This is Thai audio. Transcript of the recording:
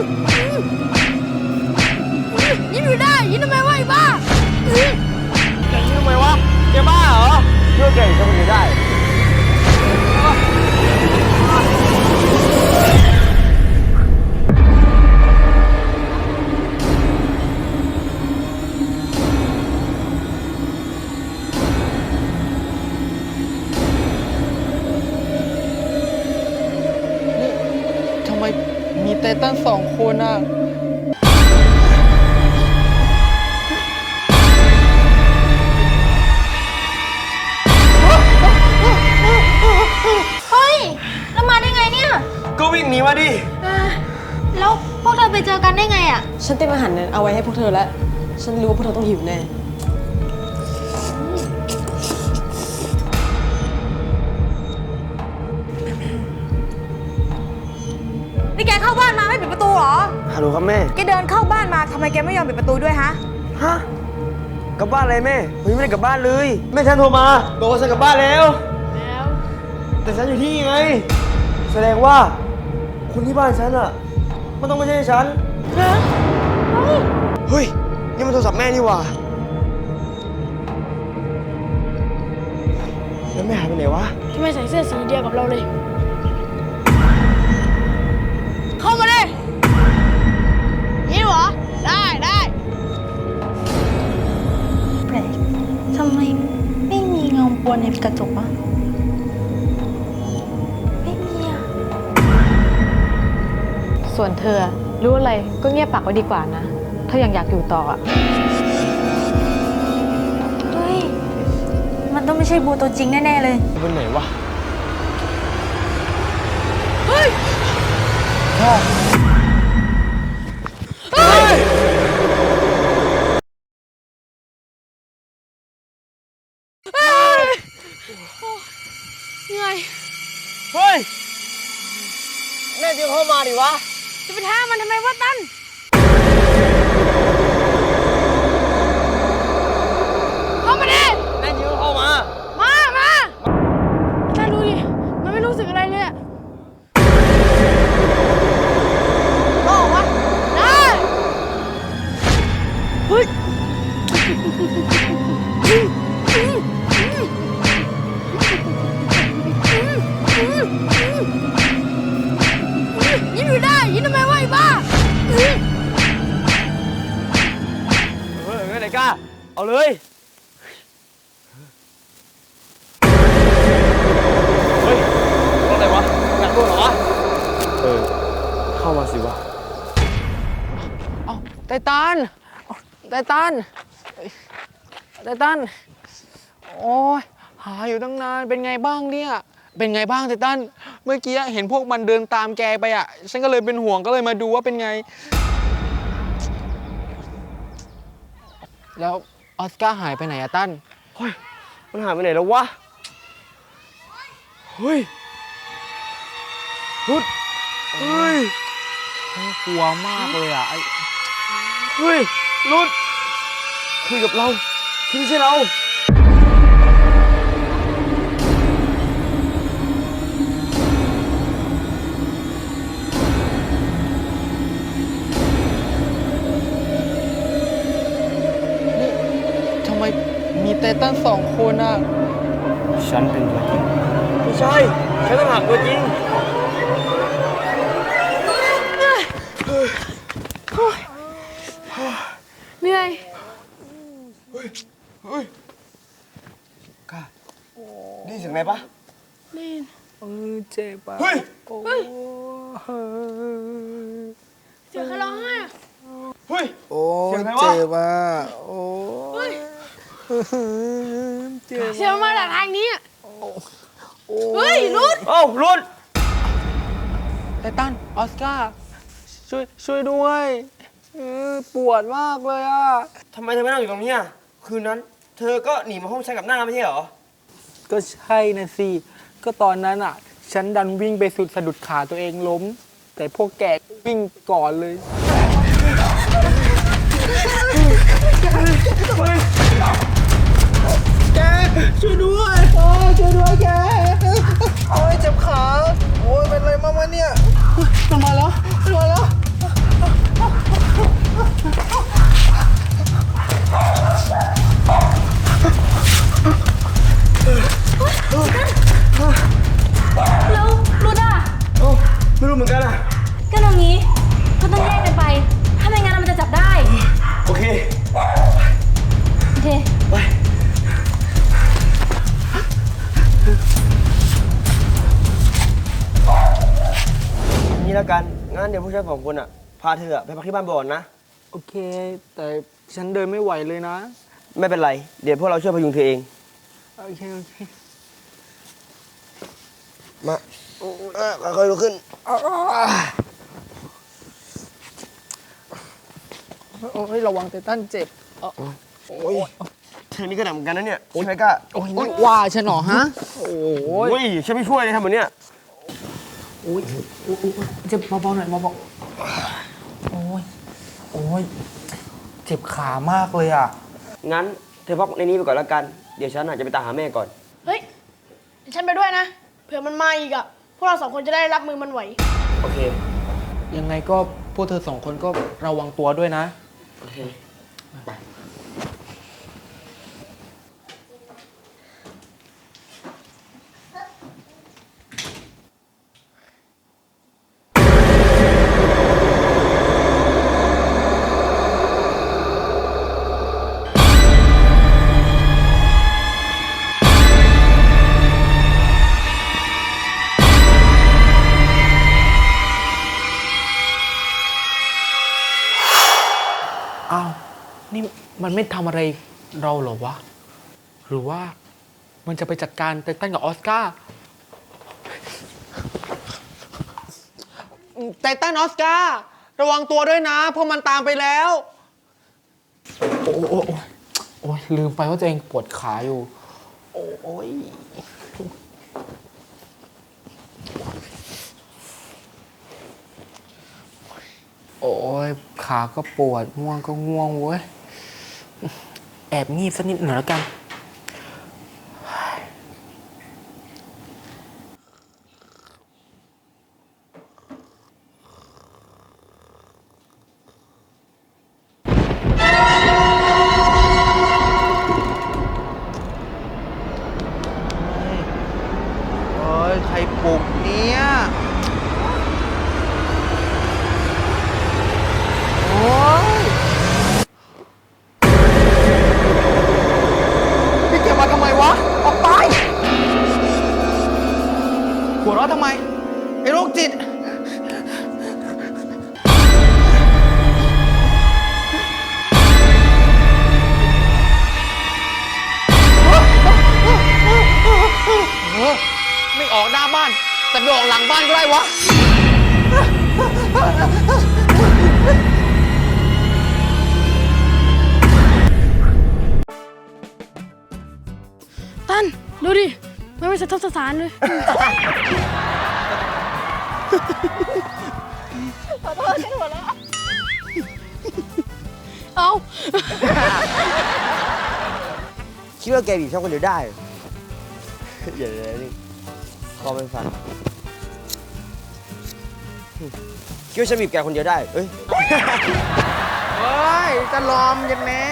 Ooh! วิ่งหนีมาดิ อ่าแล้วพวกเธอไปเจอกันได้ไงอะ ฉันเตรียมอาหารนั้นเอาไว้ให้พวกเธอแล้ว ฉันรู้ว่าพวกเธอต้องหิวแน่ นี่แกเข้าบ้านมาไม่ปิดประตูเหรอ ฮัลโหลครับแม่ แกเดินเข้าบ้านมาทำไมแกไม่ยอมปิดประตูด้วยฮะ ฮะ กลับบ้านอะไรแม่ผมยังไม่ได้กลับบ้านเลย แม่ฉันโทรมา บอกว่าฉันกลับบ้านแล้ว แล้ว แต่ฉันอยู่ที่นี่ไง แสดงว่า คนที่บ้านฉันอะมันต้องไม่ใช่ฉันเฮ้ย นี่มันโทรศัพท์แม่นี่หว่าแล้วแม่หายไปไหนวะ ทำไมใส่เสื้อสีเดียวกับเราเลย เข้ามาเลยนี่เหรอ ได้ได้แปลกทำไมไม่มีเงาปวนในกระจกวะ ส่วนเธอรู้อะไรก็เงียบปากไว้ดีกว่านะ ถ้ายังอยากอยู่ต่ออะเฮ้ย มันต้องไม่ใช่บูตัวจริงแน่ ๆ เลยเป็นไหนวะเหนื่อย เฮ้ยแม่จะเข้ามาดิวะ จะไปท้ามันทำไมวะตั้นเข้ามาดิแม่จะเข้ามา มา มาตันดูดิ มันไม่รู้สึกอะไรเลยอะ เฮ้ยไหนกล้าเอาเลย เฮ้ยรถอะไรวะอยากโดนเหรอวะเออ เข้ามาสิวะ เอ้าไททันไททันไททัน โอ้ยหาอยู่ตั้งนาน เป็นไงบ้างเนี่ย เป็นไงบ้างไททัน เมื่อกี้เห็นพวกมันเดินตามแกไปอะ ฉันก็เลยเป็นห่วงก็เลยมาดูว่าเป็นไง แล้วออสการ์หายไปไหนอะตั้น เฮ้ย มันหายไปไหนแล้ววะ เฮ้ยรุดเฮ้ย กลัวมากเลยอะไอ้ เฮ้ยรุดคุยกับเราที่ไม่ใช่เรา มีไททันสองคนอะ ฉันเป็นตัวจริง ไม่ใช่ ฉันต้องหากตัวจริง เหนื่อยได้ยินเสียงอะไรปะเออเจ็บอะเฮ้ยโอ้เสียงใครร้องไห้อะเฮ้ย โอ้เสียงอะไรวะเจ็บอะโอ้ เฮ้ยเจ็บเสียงมาจากทางนี้อะเฮ้ยรุดเอ้ารุดไททันออสการ์ช่วยช่วยด้วยเออปวดมากเลยอะทำไมเธอไม่นั่งอยู่ตรงนี้อะคืนนั้น เธอก็หนีมาห้องฉันกับหน้าไม่ใช่เหรอ ก็ใช่นะสิก็ตอนนั้นอะ ฉันดันวิ่งไปสุดสะดุดขาตัวเองล้ม แต่พวกแกวิ่งก่อนเลย แกช่วยด้วยโอ้ช่วยด้วยแกโอ้ยเจ็บขาโอ้ยเป็นอะไรมาวะเนี่ยทำไมแล้วมันมแล้วแล้วรุดอะโอ้ไม่รู้เหมือนกันอะก็ตรงนี้ก็ต้องแยกกันไป ถ้าไม่งั้นมันจะจับได้ โอเค โอเคไป แล้วกัน งั้นเดี๋ยวผู้ชายสองคนอะ พาเธออะไปพักที่บ้านบ่อนนะ โอเค แต่ฉันเดินไม่ไหวเลยนะ ไม่เป็นไร เดี๋ยวพวกเราช่วยพยุงเธอเอง โอเค โอเค มาเออค่อยๆลุกขึ้นโอ้ยระวังไททันเจ็บเอ่อโอ้ยเธอนี่ก็หนักเหมือนกันนะเนี่ยใช่ไหมก้าโอ้ยนี่ว่าฉันเหรอฮะ โอ้โอ้ยยฉันไม่ช่วยเลยทำแบบเนี้ย โอ้ยโอ้ยโอ้ยเจ็บเบาๆหน่อยเบาๆโอ้ยโอ้ยเจ็บขามากเลยอะ งั้นเธอพักในนี้ไปก่อนแล้วกัน เดี๋ยวฉันอาจจะไปตามหาแม่ก่อน เฮ้ยเดี๋ยวฉันไปด้วยนะ เผื่อมันมาอีกอะพวกเราสองคนจะได้รับมือมันไหว โอเค ยังไงก็พวกเธอสองคนก็ระวังตัวด้วยนะ โอเคอ้า นี่มันไม่ทำอะไรเราเหรอวะ หรือว่ามันจะไปจัดการไททันกับออสการ์ไททันออสการ์ระวังตัวด้วยนะ เพราะมันตามไปแล้ว โอ้โอ้โอ้โอ้ยลืมไปว่าตัวเองปวดขาอยู่ โอ้ยโอ้ยขาก็ปวดง่วงก็ง่วงเว้ย แอบงีบสักนิดหน่อยแล้วกันเฮ้ยใครปลุกเนี่ย หัวเราะทำไม ไอ้โรคจิตไม่ออกหน้าบ้าน แต่ไปออกหลังบ้านก็ได้วะ ตัน ดูดิ ไม่ไม่สะทกสถานเลยขอโทษฉันหัวเราะเอาคิดว่าแกบีบช่องคนเดียวได้เหรอเดี๋ยวเดี๋ยวนี่คอเป็นฟันคิดว่าฉันบีบแกคนเดียวได้เอ้ย เฮ้ยจะลอมอยังแน่